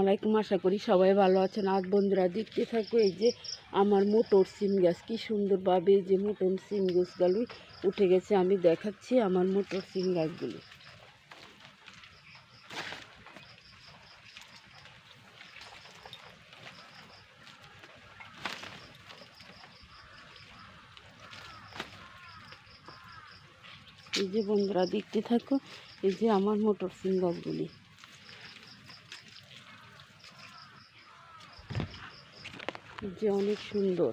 আলাইকুম, আশা করি সবাই ভালো আছেন। আজ বন্ধুরা দেখতে থাকো এই যে আমার মোটর সিম গাছ, কি সুন্দরভাবে যে মোটর সিম গাছগুলো উঠে গেছে। আমি দেখাচ্ছি আমার মোটর সিম গাছগুলো। এই যে বন্ধুরা দেখতে থাকো, এই যে আমার মোটর সিম গাছগুলি। যে অনেক সুন্দর।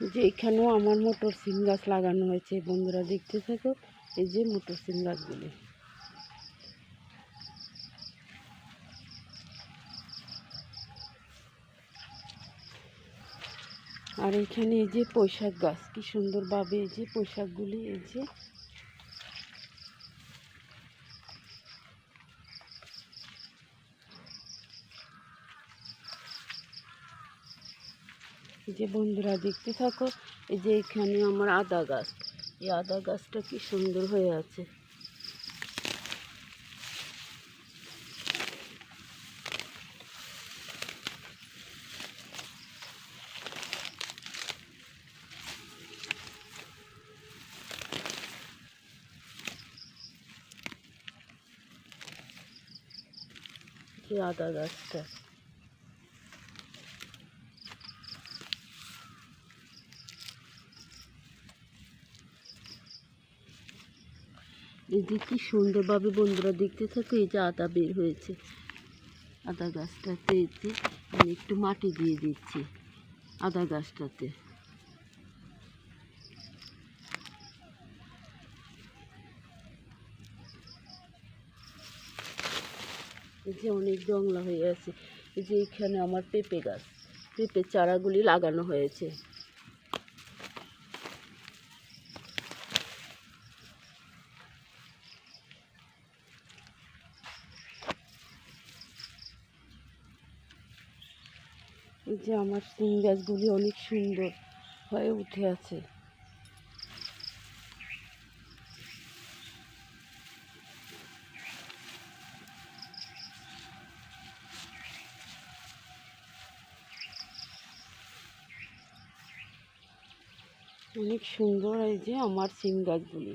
যে এখানেও আমার মোটর সিম গাছ লাগানো হয়েছে, বন্ধুরা দেখতে থাকো, এই যে মোটর সিম গাছগুলি। আর এখানে এই যে পোশাক গাছ, কি সুন্দরভাবে এই যে পোশাকগুলি, এই যে যে বন্ধুরা দেখতে থাকো, এই যে এখানে আমার আদা গাছ। এই আদা গাছটা কি সুন্দর হয়ে আছে। আদা গাছটা। এই যে কি সুন্দরভাবে বন্ধুরা দেখতে থাকো, এই যে আদা বের হয়েছে। আদা গাছটাতে যে আমি একটু মাটি দিয়ে দিচ্ছি আদা গাছটাতে। এই যে অনেক জংলা হয়ে আছে। এই যে এখানে আমার পেঁপে গাছ, পেঁপে চারাগুলি লাগানো হয়েছে। এই যে আমার সিম গাছগুলি অনেক সুন্দর হয়ে উঠে আছে। অনেক সুন্দর এই যে আমার সিম গাছগুলি